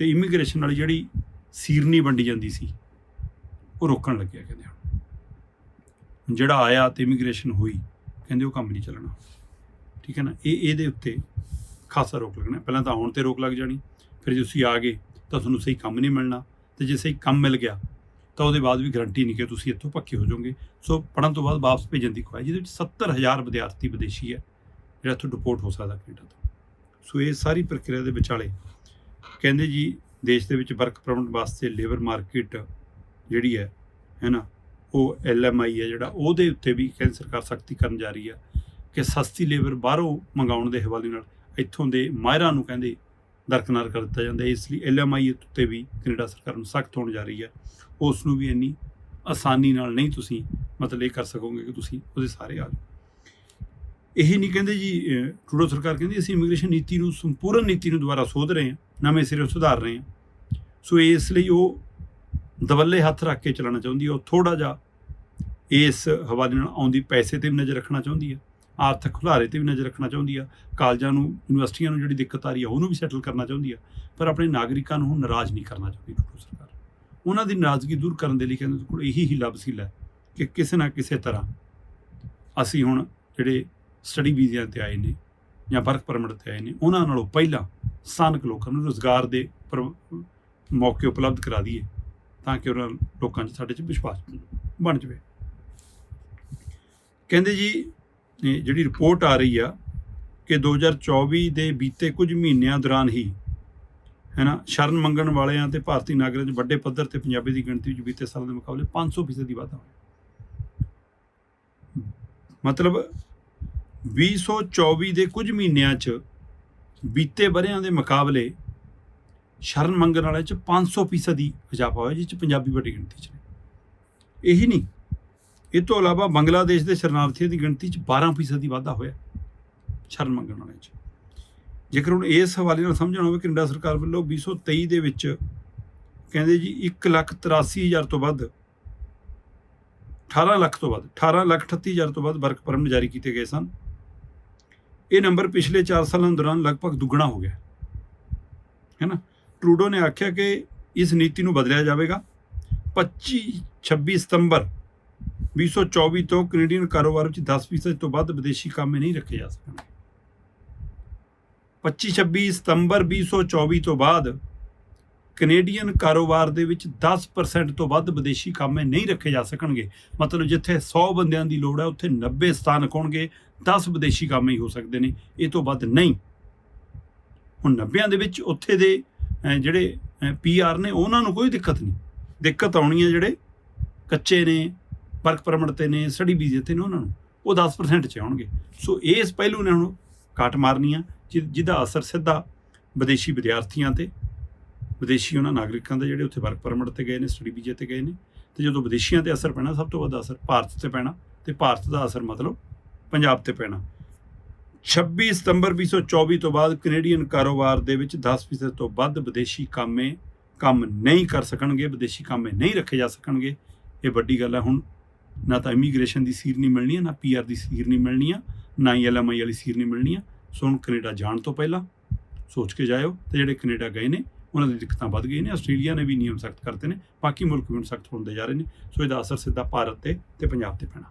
ਤੇ ਇਮੀਗ੍ਰੇਸ਼ਨ ਵਾਲੀ ਜਿਹੜੀ ਸੀਰਨੀ ਵੰਡੀ ਜਾਂਦੀ ਸੀ, ਉਹ ਰੋਕਣ ਲੱਗਿਆ ਕਹਿੰਦੇ ਹੁਣ। ਜਿਹੜਾ ਆਇਆ ਤੇ ਇਮੀਗ੍ਰੇਸ਼ਨ ਹੋਈ, ਕਹਿੰਦੇ ਉਹ ਕੰਮ ਨਹੀਂ ਚੱਲਣਾ। ਠੀਕ ਹੈ ਨਾ? ਇਹ, ਇਹਦੇ ਉੱਤੇ ਖਾਸਾ ਰੋਕ ਲੱਗਣਾ। ਪਹਿਲਾਂ ਤਾਂ ਆਉਣ ਤੇ ਰੋਕ ਲੱਗ ਜਾਣੀ, ਫਿਰ ਜੇ ਤੁਸੀਂ ਆ ਗਏ, ਤਾਂ ਤੁਹਾਨੂੰ ਸਹੀ ਕੰਮ ਨਹੀਂ ਮਿਲਣਾ। ਤੇ ਜੇ ਸਹੀ ਕੰਮ ਮਿਲ ਗਿਆ, ਤਾਂ ਉਹਦੇ ਬਾਅਦ ਵੀ ਗਰੰਟੀ ਨਹੀਂ ਕਿ ਤੁਸੀਂ ਇੱਥੋਂ ਪੱਕੇ ਹੋ ਜਾਓਗੇ। ਸੋ ਪੜਨ ਤੋਂ ਬਾਅਦ ਵਾਪਸ ਭੇਜਣ ਦੀ ਖੁਆਇਸ਼, ਜਿਹਦੇ ਵਿੱਚ 70000 ਵਿਦਿਆਰਥੀ ਵਿਦੇਸ਼ੀ ਹੈ, ਜਿਹੜਾ ਇੱਥੋਂ ਡਿਪੋਰਟ ਹੋ ਸਕਦਾ ਕੈਨੇਡਾ ਤੋਂ। ਸੋ ਇਹ ਸਾਰੀ ਪ੍ਰਕਿਰਿਆ ਦੇ ਵਿਚਾਲੇ ਕਹਿੰਦੇ ਜੀ ਦੇਸ਼ ਦੇ ਵਿੱਚ ਵਰਕ ਪਰਮਿਟ ਵਾਸਤੇ ਲੇਬਰ ਮਾਰਕੀਟ ਜਿਹੜੀ ਹੈ ਹੈ ਨਾ, ਉਹ ਐਲਐਮਆਈ ਹੈ ਜਿਹੜਾ, ਉਹਦੇ ਉੱਤੇ ਵੀ ਕਹਿੰਦੇ ਸਰਕਾਰ ਸਖਤੀ ਕਰਨ ਜਾ ਰਹੀ ਹੈ ਕਿ ਸਸਤੀ ਲੇਬਰ ਬਾਹਰੋਂ ਮੰਗਾਉਣ ਦੇ ਹਵਾਲੇ ਨਾਲ ਇੱਥੋਂ ਦੇ ਮਾਹਿਰਾਂ ਨੂੰ ਕਹਿੰਦੇ ਦਰਕਨਾਰ ਕਰ ਦਿੱਤਾ ਜਾਂਦਾ ਇਸ ਲਈ ਐਲਐਮਆਈ ਉੱਤੇ ਵੀ ਕੈਨੇਡਾ ਸਰਕਾਰ ਨੂੰ ਸਖਤ ਹੋਣ ਜਾ ਰਹੀ ਹੈ। ਉਸ ਨੂੰ ਵੀ ਇੰਨੀ ਆਸਾਨੀ ਨਾਲ ਨਹੀਂ ਤੁਸੀਂ ਮਤਲਬ ਇਹ ਕਰ ਸਕੋਗੇ ਕਿ ਤੁਸੀਂ ਉਹਦੇ ਸਾਰੇ ਆ ਜਾਓ। ਇਹੀ ਨਹੀਂ ਕਹਿੰਦੇ ਜੀ ਅਹ, ਟਰੂਡੋ ਸਰਕਾਰ ਕਹਿੰਦੀ ਅਸੀਂ ਇਮੀਗ੍ਰੇਸ਼ਨ ਨੀਤੀ ਨੂੰ ਸੰਪੂਰਨ ਨੀਤੀ ਨੂੰ ਦੁਬਾਰਾ ਸੋਧ ਰਹੇ ਹਾਂ ਨਵੇਂ ਸਿਰੇ ਸੁਧਾਰ ਰਹੇ ਹਾਂ। ਸੋ ਇਸ ਲਈ ਉਹ ਦਵੱਲੇ ਹੱਥ ਰੱਖ ਕੇ ਚਲਾਉਣਾ ਚਾਹੁੰਦੀ ਹੈ ਉਹ ਥੋੜਾ ਜਿਹਾ ਇਸ ਹਵਾਲੇ ਨਾਲ ਆਉਂਦੀ ਪੈਸੇ ਤੇ ਵੀ ਨਜ਼ਰ ਰੱਖਣਾ ਚਾਹੁੰਦੀ ਹੈ ਆਰਥਿਕ ਖੁਲਾਰੇ ਤੇ ਵੀ ਨਜ਼ਰ ਰੱਖਣਾ ਚਾਹੁੰਦੀ ਆ ਕਾਲਜਾਂ ਨੂੰ ਯੂਨੀਵਰਸਿਟੀਆਂ ਨੂੰ ਜਿਹੜੀ ਦਿੱਕਤ ਆ ਰਹੀ ਆ ਉਹਨੂੰ ਵੀ ਸੈਟਲ ਕਰਨਾ ਚਾਹੁੰਦੀ ਆ ਪਰ ਆਪਣੇ ਨਾਗਰਿਕਾਂ ਨੂੰ ਹੁਣ ਨਾਰਾਜ਼ ਨਹੀਂ ਕਰਨਾ ਚਾਹੁੰਦੀ ਟਰੂਡੋ ਸਰਕਾਰ। ਉਹਨਾਂ ਦੀ ਨਾਰਾਜ਼ਗੀ ਦੂਰ ਕਰਨ ਦੇ ਲਈ ਕਹਿੰਦੇ ਕੋਲ ਇਹੀ ਹੀ ਲੱਭ ਸੀ ਹੈ ਕਿ ਕਿਸੇ ਨਾ ਕਿਸੇ ਤਰ੍ਹਾਂ ਅਸੀਂ ਹੁਣ ਜਿਹੜੇ ਸਟੱਡੀ ਵੀਜ਼ਿਆਂ ਤੇ ਆਏ ਨੇ ਜਾਂ ਵਰਕ ਪਰਮਿਟ ਤੇ ਆਏ ਨੇ, ਉਹਨਾਂ ਨਾਲੋਂ ਪਹਿਲਾਂ ਸਥਾਨਕ ਲੋਕਾਂ ਨੂੰ ਰੋਜ਼ਗਾਰ ਦੇ ਪਰ- ਮੌਕੇ ਉਪਲਬਧ ਕਰਾ ਦਈਏ ਤਾਂ ਕਿ ਉਹਨਾਂ ਲੋਕਾਂ 'ਚ ਸਾਡੇ 'ਚ ਵਿਸ਼ਵਾਸ ਬਣ ਜਾਵੇ। ਕਹਿੰਦੇ ਜੀ ਜਿਹੜੀ ਰਿਪੋਰਟ ਆ ਰਹੀ ਆ ਕਿ 2024 ਦੇ ਬੀਤੇ ਕੁਝ ਮਹੀਨਿਆਂ ਦੌਰਾਨ ਹੀ, ਹੈ ਨਾ, ਸ਼ਰਨ ਮੰਗਣ ਵਾਲਿਆਂ ਤੇ ਭਾਰਤੀ ਨਾਗਰਿਕਾਂ 'ਚ ਵੱਡੇ ਪੱਧਰ ਤੇ ਪੰਜਾਬੀ ਦੀ ਗਿਣਤੀ ਵਿੱਚ ਬੀਤੇ ਸਾਲਾਂ ਦੇ ਮੁਕਾਬਲੇ 500% ਦੀ ਵਾਧਾ ਹੋਇਆ। ਮਤਲਬ 2024 ਦੇ ਕੁਝ ਮਹੀਨਿਆਂ 'ਚ ਬੀਤੇ ਬਰਿਆਂ ਦੇ ਮੁਕਾਬਲੇ ਸ਼ਰਨ ਮੰਗਣ ਵਾਲਿਆਂ 'ਚ 500% ਦੀ ਇਜ਼ਾਫਾ ਹੋਇਆ, ਜਿਸ 'ਚ ਪੰਜਾਬੀ ਵੱਡੀ ਗਿਣਤੀ 'ਚ ਨੇ। ਇਹੀ ਨਹੀਂ, ਇਹ ਤੋਂ ਇਲਾਵਾ ਬੰਗਲਾਦੇਸ਼ ਦੇ ਸ਼ਰਨਾਰਥੀਆਂ ਦੀ ਗਿਣਤੀ 'ਚ 12% ਦੀ ਵਾਧਾ ਹੋਇਆ ਸ਼ਰਨ ਮੰਗਣ ਵਾਲਿਆਂ 'ਚ। ਜੇਕਰ ਹੁਣ ਇਸ ਹਵਾਲੇ ਨਾਲ ਸਮਝਣਾ ਹੋਵੇ, ਕੈਨੇਡਾ ਸਰਕਾਰ ਵੱਲੋਂ 2023 ਦੇ ਵਿੱਚ ਕਹਿੰਦੇ ਜੀ 183000 ਤੋਂ ਵੱਧ 18 ਲੱਖ ਤੋਂ ਵੱਧ 18 ਲੱਖ 38000 ਤੋਂ ਵੱਧ ਵਰਕ ਪਰਮਿਟ ਜਾਰੀ ਕੀਤੇ ਗਏ ਸਨ। ਇਹ ਨੰਬਰ ਪਿਛਲੇ 4 ਸਾਲਾਂ ਦੌਰਾਨ ਲਗਭਗ ਦੁੱਗਣਾ ਹੋ ਗਿਆ। ਹੈ ਨਾ? ਟਰੂਡੋ ਨੇ ਆਖਿਆ ਕਿ ਇਸ ਨੀਤੀ ਨੂੰ ਬਦਲਿਆ ਜਾਵੇਗਾ। 25 26 ਸਤੰਬਰ 2024 ਤੋਂ ਕੈਨੇਡੀਅਨ ਕਾਰੋਬਾਰ ਵਿੱਚ 10% ਤੋਂ ਵੱਧ ਵਿਦੇਸ਼ੀ ਕਾਮੇ ਨਹੀਂ ਰੱਖੇ ਜਾ ਸਕਣਗੇ। 25-26 ਸਤੰਬਰ 2024 ਤੋਂ ਬਾਅਦ ਕੈਨੇਡੀਅਨ ਕਾਰੋਬਾਰ ਦੇ ਵਿੱਚ 10% ਤੋਂ ਵੱਧ ਵਿਦੇਸ਼ੀ ਕਾਮੇ ਨਹੀਂ ਰੱਖੇ ਜਾ ਸਕਣਗੇ। ਮਤਲਬ ਜਿੱਥੇ 100 ਬੰਦਿਆਂ ਦੀ ਲੋੜ ਹੈ ਉੱਥੇ 90 ਸਥਾਨਕ ਹੋਣਗੇ 10 ਵਿਦੇਸ਼ੀ ਕਾਮੇ ਹੀ ਹੋ ਸਕਦੇ ਨੇ। ਇਹ ਤੋਂ ਵੱਧ ਨਹੀਂ। ਹੁਣ 90 ਦੇ ਵਿੱਚ ਉੱਥੇ ਦੇ ਅਹ, ਜਿਹੜੇ ਪੀਆਰ ਨੇ ਉਹਨਾਂ ਨੂੰ ਕੋਈ ਦਿੱਕਤ ਨਹੀਂ। ਦਿੱਕਤ ਆਉਣੀ ਹੈ ਜਿਹੜੇ ਕੱਚੇ ਨੇ ਵਰਕ ਪਰਮਿਟ ਤੇ ਨੇ ਸਟੱਡੀ ਵੀਜ਼ੇ ਤੇ ਨੇ ਉਹਨਾਂ ਨੂੰ। ਉਹ 10% ਚ ਆਉਣਗੇ। ਸੋ ਇਸ ਪਹਿਲੂ ਨੇ ਹੁਣ ਕਾਟ ਮਾਰਨੀ ਆ ਜਿ- ਜਿਹਦਾ ਅਸਰ ਸਿੱਧਾ ਵਿਦੇਸ਼ੀ ਵਿਦਿਆਰਥੀਆਂ ਤੇ ਵਿਦੇਸ਼ੀ ਉਹਨਾਂ ਨਾਗਰਿਕਾਂ ਦਾ ਜਿਹੜੇ ਉੱਥੇ ਵਰਕ ਪਰਮਿਟ ਤੇ ਗਏ ਨੇ ਸਟੱਡੀ ਵੀਜ਼ੇ ਤੇ ਗਏ ਨੇ, ਤੇ ਜਦੋਂ ਵਿਦੇਸ਼ੀਆਂ ਤੇ ਅਸਰ ਪੈਣਾ, ਸਭ ਤੋਂ ਵੱਧ ਅਸਰ ਭਾਰਤ ਤੇ ਪੈਣਾ, ਤੇ ਭਾਰਤ ਦਾ ਅਸਰ ਮਤਲਬ ਪੰਜਾਬ ਤੇ ਪੈਣਾ। 26 ਸਤੰਬਰ 2024 ਤੋਂ ਬਾਅਦ ਕੈਨੇਡੀਅਨ ਕਾਰੋਬਾਰ ਦੇ ਵਿੱਚ 10% ਤੋਂ ਵੱਧ ਵਿਦੇਸ਼ੀ ਕਾਮੇ ਕੰਮ ਨਹੀਂ ਕਰ ਸਕਣਗੇ, ਵਿਦੇਸ਼ੀ ਕਾਮੇ ਨਹੀਂ ਰੱਖੇ ਜਾ ਸਕਣਗੇ। ਇਹ ਵੱਡੀ ਗੱਲ ਹੈ, ਹੁਣ ਨਾ ਤਾਂ ਇਮੀਗ੍ਰੇਸ਼ਨ ਦੀ ਸੀਰ ਨਹੀਂ ਮਿਲਣੀ ਹੈ ਨਾ ਪੀਆਰ ਦੀ ਸੀਰ ਨਹੀਂ ਮਿਲਣੀ ਆ ਨਾ ਹੀ ਐਲਐਮਆਈ ਵਾਲੀ ਸੀਰ ਨਹੀਂ ਮਿਲਣੀ। ਆ ਸੋ ਹੁਣ ਕੈਨੇਡਾ ਜਾਣ ਤੋਂ ਪਹਿਲਾਂ ਸੋਚ ਕੇ ਜਾਇਓ, ਤੇ ਜਿਹੜੇ ਕੈਨੇਡਾ ਗਏ ਨੇ ਉਹਨਾਂ ਦੀ ਦਿੱਕਤਾਂ ਵੱਧ ਗਈਆਂ ਨੇ, ਆਸਟ੍ਰੇਲੀਆ ਨੇ ਵੀ ਨਿਯਮ ਸਖਤ ਕਰਤੇ ਨੇ, ਬਾਕੀ ਮੁਲਕ ਵੀ ਹੁਣ ਸਖਤ ਹੁੰਦੇ ਜਾ ਰਹੇ ਨੇ। ਸੋ ਇਹਦਾ ਅਸਰ ਸਿੱਧਾ ਭਾਰਤ ਤੇ ਤੇ ਪੰਜਾਬ ਤੇ ਪੈਣਾ।